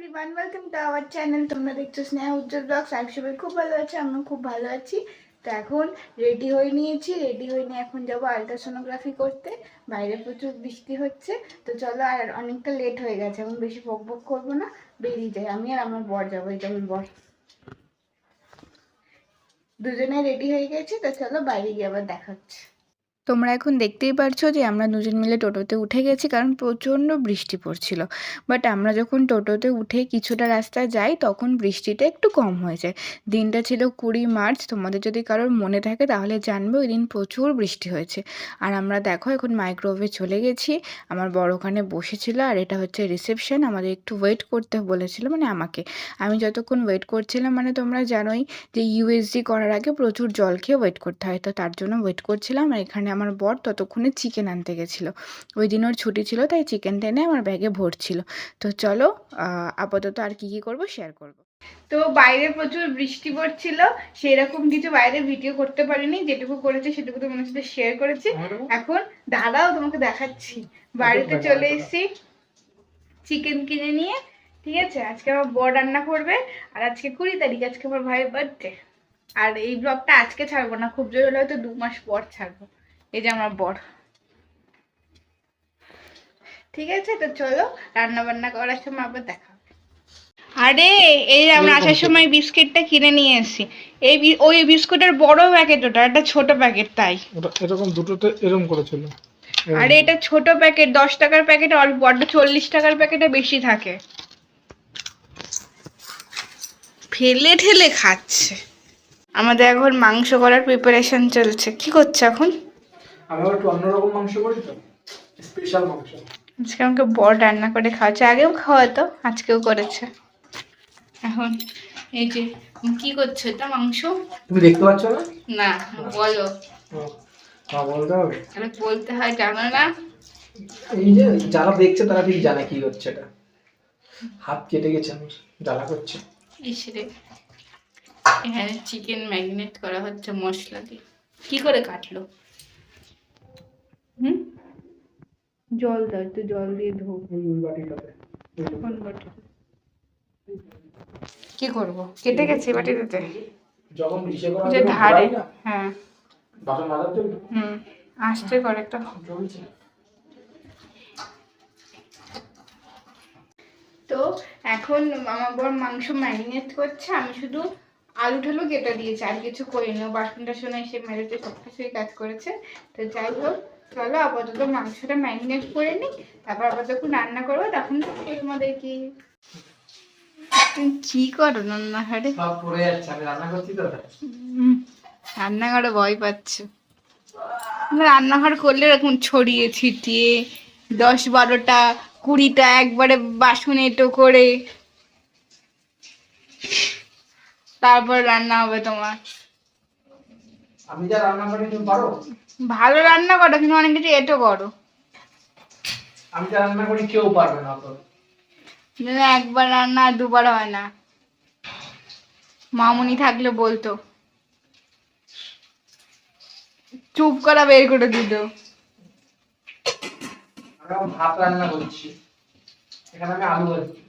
Everyone welcome to our channel তোমরা দেখছ স্নেহা উজ্জ্বল blogs আমি সবাই খুব ভালো আছি, আমিও খুব ভালো আছি। তো এখন রেডি হয়ে নিয়েছি রেডি হয়ে নিয়ে এখন যাব আলট্রাসোনোগ্রাফি করতে। বাইরে প্রচুর বৃষ্টি হচ্ছে। তো চলো আর অনেকটা লেট হয়ে গেছে এখন বেশি বক বক করব না। বেরিয়ে যাই। আমি আর আমার বর যাব, এই যেমন বর। দুজনে রেডি হয়ে গেছি, তো চলো বাইরে গিয়ে আবার দেখা হচ্ছে। তোমরা এখন দেখতেই পারছ যে আমরা দুজন মিলে টোটোতে উঠে গেছি, কারণ প্রচণ্ড বৃষ্টি পড়ছিল। বাট আমরা যখন টোটোতে উঠে কিছুটা রাস্তা যাই, তখন বৃষ্টিটা একটু কম হয়ে যায়। দিনটা ছিল কুড়ি মার্চ, তোমাদের যদি কারোর মনে থাকে তাহলে জানবে ওই দিন প্রচুর বৃষ্টি হয়েছে। আর আমরা দেখো এখন মাইক্রোওয়েভে চলে গেছি, আমার বড় ওখানে বসেছিল, আর এটা হচ্ছে রিসেপশন আমাদের একটু ওয়েট করতে বলেছিল মানে আমাকে। আমি যতক্ষণ ওয়েট করছিলাম মানে তোমরা জানোই যে ইউএসজি করার আগে প্রচুর জল খেয়ে ওয়েট করতে হয়, তো তার জন্য ওয়েট করছিলাম, আর এখানে আমার বর ততক্ষণে চিকেন আনতে গেছিল। ওই দিন ওর ছুটি ছিল তাই চিকেন টেনে আমার ব্যাগে ভরছিল। তো চলো আপাতত আর কি কি করব শেয়ার করব। তো বাইরে প্রচুর বৃষ্টি পড়ছিল সেরকম কিছু বাইরে ভিডিও করতে পারিনি। যেটুকু করেছি সেটুকু তোমার সাথে শেয়ার করেছি। এখন দাদাও তোমাকে দেখাচ্ছি। বাড়িতে চলে এসেছি চিকেন কিনে নিয়ে। ঠিক আছে? আজকে আমার বর রান্না করবে আর আজকে কুড়ি তারিখ আজকে আমার ভাইয়ের বার্থডে আর এই ব্লগটা আজকে ছাড়বো না খুব জোর হলে হয়তো দু মাস পর ছাড়বো। এই যে আমার বর। ঠিক আছে তো চলো রান্না বান্না করার সময় আবার দেখা আরে এই আমরা আসার সময় বিস্কিটটা কিনে নিয়ে এসেছি। এই ওই বিস্কুটের বড় প্যাকেট ওটা একটা ছোট প্যাকেট তাই। এরকম দুটোতে এরকম করেছিল আরে এটা ছোট প্যাকেট দশ টাকার প্যাকেটে অল্প বড্ড চল্লিশ টাকার প্যাকেটে বেশি থাকে। ফেলে ঠেলে খাচ্ছে। আমাদের এখন মাংস করার প্রিপারেশন চলছে। কি করছে এখন? আমি একটু অন্যরকম মাংস করি তো? স্পেশাল মাংস। আজকে আমাকে বড় রান্না করে খাওয়াচ্ছে আগেও খাওয়াতো আজকেও করেছে। এখন এই যে কি করছ? এটা মাংস? তুমি দেখতে পাচ্ছ না? না বলো। বলতে হবে। তাহলে বলতে হয় জানো না? এই যে যারা দেখছে তারা ঠিক জানে কি হচ্ছে এটা। হাত কেটে গেছে আমার জ্বালা করছে। ইসরে এখানে চিকেন ম্যারিনেট করা হচ্ছে মশলা দিয়ে। কি করে কাটলো? হুম? জল দাও একটু জল দিয়ে ধো। বাটিটাতে? কোন বাটি কি করব? কেটে গেছে বাটিতে যখন ইসে করা যে ধারে। হ্যাঁ। বাসন মাজার জন্য হুম আসতে করে একটা চলছে। তো এখন আমার বর মাংস ম্যারিনেট করছে আমি শুধু আলু ঠালু কেটে দিয়েছি আর কিছু করিনি। বাসন টাসন এসে মেরেতে সব কিছুই কাজ করেছে। তো যাই হোক চলো আপাতত মাংসটা ম্যারিনেট করে নিই তারপর আবার যখন রান্না করব তখন তোমাদের কি কি করো রান্নাঘরে? ভয় পাচ্ছ। রান্নাঘর করলে এরকম ছড়িয়ে ছিটিয়ে দশ বারোটা কুড়িটা একবারে বাসন এটো করে তারপর রান্না হবে তোমার। আমি যা রান্না করি তুমি পারো? ভালো রান্না করো কিন্তু অনেক কিছু এটো করো। আমি যা রান্না করি কেউ পারবে না তো। যেন একবার রান্না দুবার হয় না। মামুনি থাকলে বলতো। চুপ করা বের করে দিত ভাত রান্না করছি। এখানে আমি আলু ভাজছি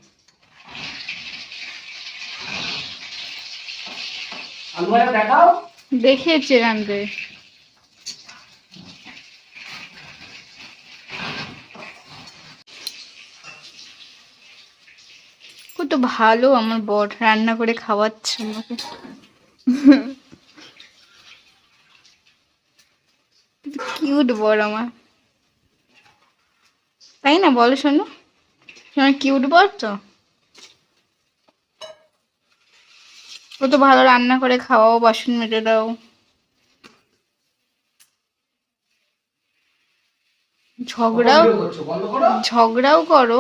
আলু ভাজা দেখাও। দেখিয়েছে রানতে কত ভালো আমার বর রান্না করে খাওয়াচ্ছে আমাকে। কিউট বর আমার। তাই না বলো শোনো আমার কিউট বর তো? কত ভালো রান্না করে খাওয়াও, বাসন মেজে দাও। ঝগড়াও ঝগড়াও করো।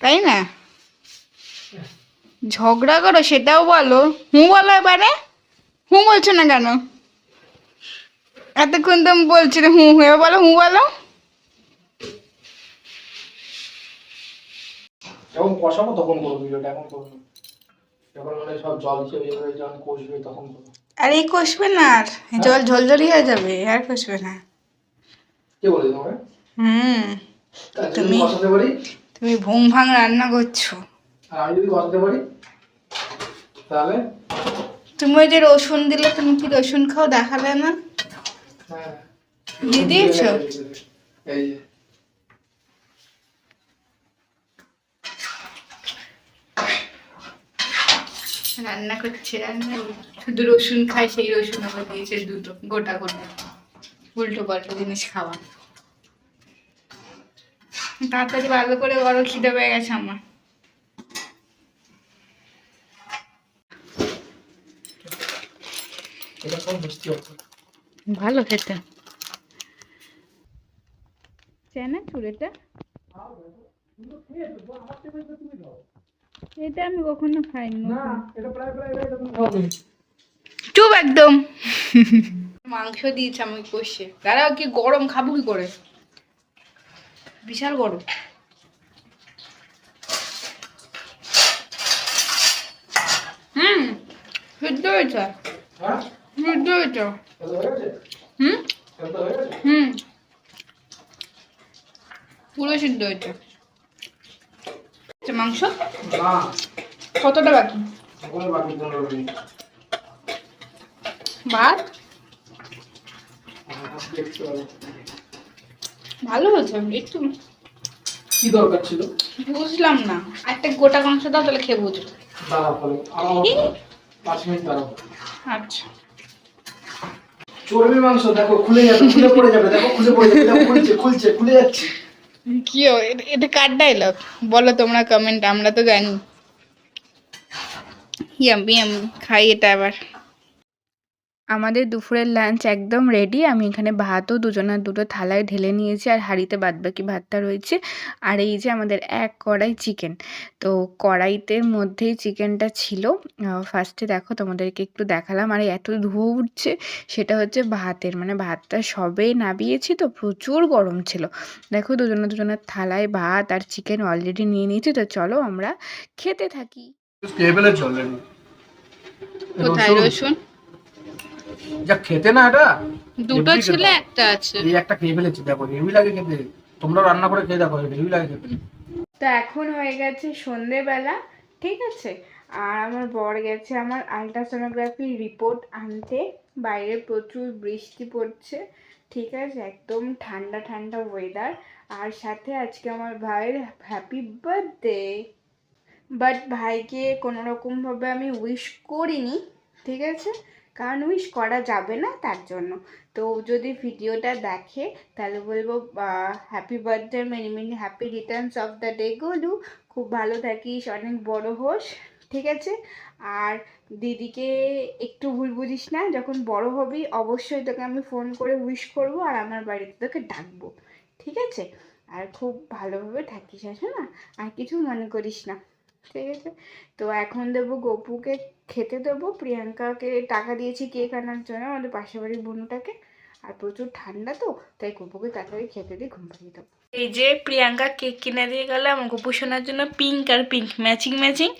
তাই না? ঝগড়া করো, সেটাও বলো। হুঁ বলো এবারে? হুঁ বলছো না কেন? এতক্ষণ তো বলছি হুঁ হুঁ, এবার বলো, হুঁ বলো। তখন করব এখন করব। যখন মানে সব জল খেয়ে যাবে যখন কষবে তখন আর এই কষবে না আর। জল ঝলঝলি হয়ে যাবে আর কষবে না। কে বলে তোমাকে? হুম। তুমি তুমি- তুমি ভোং ভাং রান্না করছ। আর আমি যদি বসাতে পারি? তাহলে? তুমি ওই যে রসুন দিলে তুমি কি রসুন খাও? দেখালে না। হ্যাঁ। দিয়েছ? এই যে। রান্না করছে রান্না শুধু রসুন খায় সেই রসুন আবার দিয়েছে দুটো গোটা গোটা। উল্টো পাল্টো জিনিস খাওয়া। তাড়াতাড়ি ভালো করে বড় খিদে পেয়ে গেছে আমার। এটা কোন মিষ্টি হচ্ছে ভালো খেতে। চেনা চুড়েটা এটা আমি কখনো খাইনি। না এটা প্রায় প্রায় এটা তুমি খাওয়াবে চুপ একদম। মাংস দিয়েছে আমি কষে। দাঁড়াও কি গরম খাব কি করে? বিশাল গরম। হুম সিদ্ধ হয়েছে। হ্যাঁ? সিদ্ধ হয়েছে। হুম? হুম। পুরো সিদ্ধ হয়েছে। মাংস? কতটা বাকি? ভাত হ্যাঁ। ভালো হয়েছে একটু। কি দরকার ছিল? বুঝলাম না। একটা গোটা মাংস দাও তাহলে খেয়ে বুঝব। আচ্ছা। চর্বি মাংস দেখো খুলে যাবে খুলে পড়ে যাবে দেখো খুলে পড়ে যাবে খুলছে খুলছে খুলে যাচ্ছে। কি এটা- কার ডায়লগ বলো তোমরা কমেন্ট আমরা তো জানি। ইয়াম ইয়াম খাই এটা আবার। আমাদের দুপুরের লাঞ্চ একদম রেডি আমি এখানে ভাতও দুজনের দুটো থালায় ঢেলে নিয়েছি আর হাঁড়িতে বাদবাকি ভাতটা রয়েছে। আর এই যে আমাদের এক কড়াই চিকেন তো কড়াইতে মধ্যেই চিকেনটা ছিল। ফার্স্টে দেখো তোমাদেরকে একটু দেখালাম। আর এত ধোঁয়া উঠছে। সেটা হচ্ছে ভাতের। মানে ভাতটা সবে নাবিয়েছি তো প্রচুর গরম ছিল। দেখো দুজনে দুজনের থালায় ভাত আর চিকেন অলরেডি নিয়ে নিয়েছি। তো চলো আমরা খেতে থাকি। কোথায় রসুন? যা খেতে না এটা? দুটো ছিল একটা আছে। এই একটা খেয়ে ফেলেছি দেখো হেভি লাগে খেতে। তোমরা রান্না করে খেয়ে দেখো হেভি লাগে খেতে। তো এখন হয়ে গেছে সন্ধেবেলা ঠিক আছে? আর আমার বর গেছে আমার আলট্রাসোনোগ্রাফির রিপোর্ট আনতে। বাইরে প্রচুর বৃষ্টি পড়ছে ঠিক আছে? একদম ঠান্ডা ঠান্ডা ওয়েদার আর সাথে আজকে আমার ভাইয়ের হ্যাপি বার্থডে বাট ভাইকে কোনো রকমভাবে আমি উইশ করিনি ঠিক আছে? কারণ উইশ করা যাবে না তার জন্য। তো যদি ভিডিওটা দেখে, তাহলে বলব happy birthday many many happy returns of the day Golu খুব ভালো থাকিস, অনেক বড় হোস, ঠিক আছে? আর দিদিকে একটু ভুল বুঝিস না, যখন বড় হবি, অবশ্যই তোকে আমি ফোন করে উইশ করব আর আমার বাড়িতে তোকে ডাকবো, ঠিক আছে? আর খুব ভালোভাবে থাকিস আছে না আর কিছু মনে করিস না। ঠিক আছে? তো এখন দেবো গপুকে খেতে দেবো। প্রিয়াঙ্কাকে টাকা দিয়েছি কেক আনার জন্য, আমাদের পাশের বাড়ির বোনটাকে। আর প্রচুর ঠান্ডা তো, তাই গপুকে তাড়াতাড়ি খেতে দিয়ে ঘুম পাড়িয়ে দেবো এই যে প্রিয়াঙ্কা কেক কিনে দিয়ে গেল, আমার গোপু সোনার জন্য পিঙ্ক আর পিঙ্ক ম্যাচিং ম্যাচিং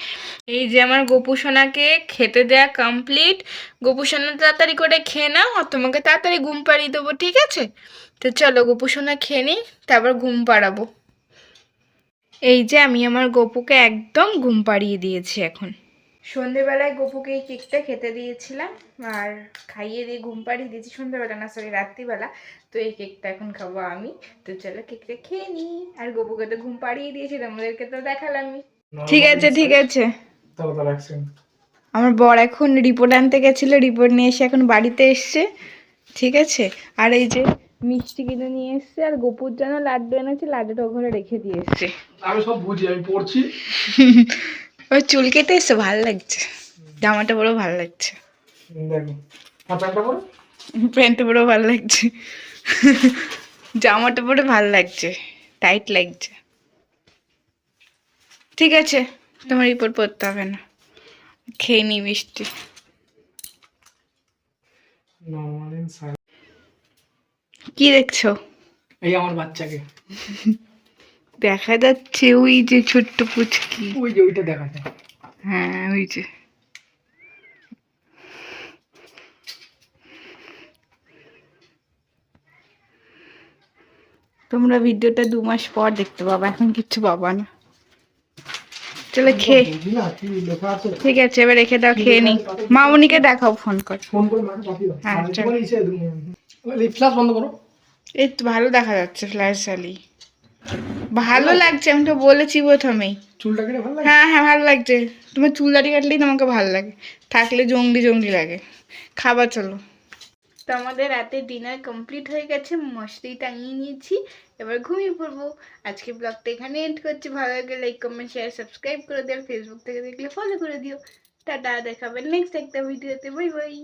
এই যে আমার গোপু সোনাকে খেতে দেয়া কমপ্লিট গোপু সোনা, তাড়াতাড়ি করে খেয়ে নাও, আর তোমাকে তাড়াতাড়ি ঘুম পাড়িয়ে দেবো, ঠিক আছে? তো চলো গোপু সোনা খেয়ে নিই, তারপর ঘুম পাড়াবো। এই যে আমি আমার গপুকে একদম ঘুম পাড়িয়ে দিয়েছি এখন। সন্ধেবেলায় গপুকে এই কেকটা খেতে দিয়েছিলাম আর খাইয়ে দিয়ে ঘুম পাড়িয়ে দিয়েছি। সন্ধেবেলা না সরি রাত্রিবেলা। তো এই কেকটা এখন খাব আমি। তো চলো কেকটা খেয়ে নিই। আর গপুকে তো ঘুম পাড়িয়ে দিয়েছি তোমাদেরকে তো দেখালামই। ঠিক আছে ঠিক আছে। আমার বর এখন রিপোর্ট আনতে গেছিল রিপোর্ট নিয়ে এসে এখন বাড়িতে এসছে। ঠিক আছে? আর এই যে মিষ্টি কিনে নিয়ে এসছে আর গোপুর জন্য লাড্ডু এনেছে লাড্ডুটা ও ঘরে রেখে দিয়ে এসছে। আমি সব বুঝি আমি পড়ছি। ওই চুল কেটে এসছে ভালো লাগছে। জামাটা পরেও ভালো লাগছে। প্যান্টটা পরো? ভালো লাগছে। জামাটা পরে ভালো লাগছে টাইট লাগছে। ঠিক আছে তোমার রিপোর্ট পড়তে হবে না। খেয়ে নি মিষ্টি। কি দেখছ? এই আমার বাচ্চাকে। দেখা যাচ্ছে ওই যে ছোট্ট পুচকি। ওই যে ওইটা দেখা যায়। হ্যাঁ ওই যে। তোমরা ভিডিওটা দু মাস পর দেখতে পাবা এখন কিচ্ছু পাবা না। চলে খেয়ে। না ঠিক আছে এবার রেখে দাও খেয়ে নিই। মামুনিকে দেখাও ফোন কর। হ্যাঁ, চল। বন্ধ করো। এই তো ভালো দেখা যাচ্ছে ফ্ল্যাশ চালি ভালো লাগছে আমি তো বলেছি প্রথমেই। চুলটা কেটে ভালো লাগে? হ্যাঁ হ্যাঁ ভালো লাগছে। তোমার চুল দাড়ি কাটলেই তোমাকে ভালো লাগে। থাকলে জঙ্গলি জঙ্গলি লাগে। খাবার চলো। তো আমাদের রাতে ডিনার কমপ্লিট হয়ে গেছে মশলি টাঙিয়ে নিয়েছি। এবার ঘুমিয়ে পড়ব। আজকে ব্লগটা এখানে এন্ড করছি। ভালো লাগে লাইক কমেন্ট শেয়ার সাবস্ক্রাইব করে দিও। ফেসবুক থেকে দেখলে ফলো করে দিও। টাটা দেখাবেন নেক্সট একটা ভিডিওতে বাই বাই